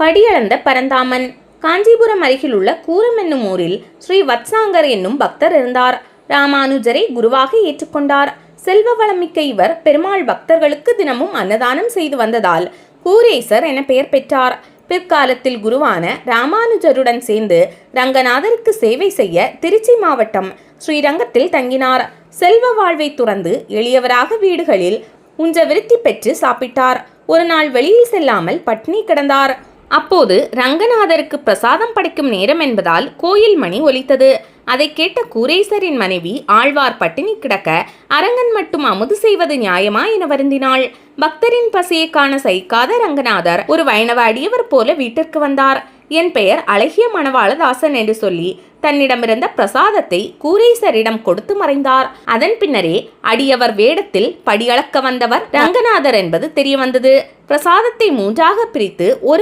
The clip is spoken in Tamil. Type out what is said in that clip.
படியளந்த பரந்தாமன். காஞ்சிபுரம் அருகிலுள்ள கூரம் என்னும் ஊரில் ஸ்ரீ வத்சாங்கர் என்னும் பக்தர் இருந்தார். ராமானுஜரை குருவாக ஏற்றுக்கொண்டார். செல்வ வளமிக்க இவர் பெருமாள் பக்தர்களுக்கு தினமும் அன்னதானம் செய்து வந்ததால் கூரேசர் என பெயர் பெற்றார். பிற்காலத்தில் குருவான ராமானுஜருடன் சேர்ந்து ரங்கநாதருக்கு சேவை செய்ய திருச்சி மாவட்டம் ஸ்ரீரங்கத்தில் தங்கினார். செல்வ வாழ்வை துறந்து எளியவராக வீடுகளில் உஞ்ச விருத்தி பெற்று சாப்பிட்டார். ஒரு நாள் வெளியில் செல்லாமல் பட்னி கிடந்தார். அப்போது ரங்கநாதருக்கு பிரசாதம் படைக்கும் நேரம் என்பதால் கோயில் மணி ஒலித்தது. அதை கேட்ட கூரேசரின் மனைவி ஆழ்வார் பட்டினி கிடக்க அரங்கன் மட்டும் அமுது செய்வது நியாயமா என வருந்தினாள். பக்தரின் பசியை காண சகிக்காத ரங்கநாதர் ஒரு வைணவ அடியவர் போல வீட்டிற்கு வந்தார். என் பெயர் அழகிய மணவாளதாசன் என்று சொல்லி தன்னிடமிருந்த பிரசாதத்தை கூரேசரிடம் கொடுத்து மறைந்தார். அதன் பின்னரே அடியவர் வேடத்தில் படியளக்க வந்தவர் ரங்கநாதர் என்பது தெரிய வந்தது பிரசாதத்தை மூன்றாக பிரித்து ஒரு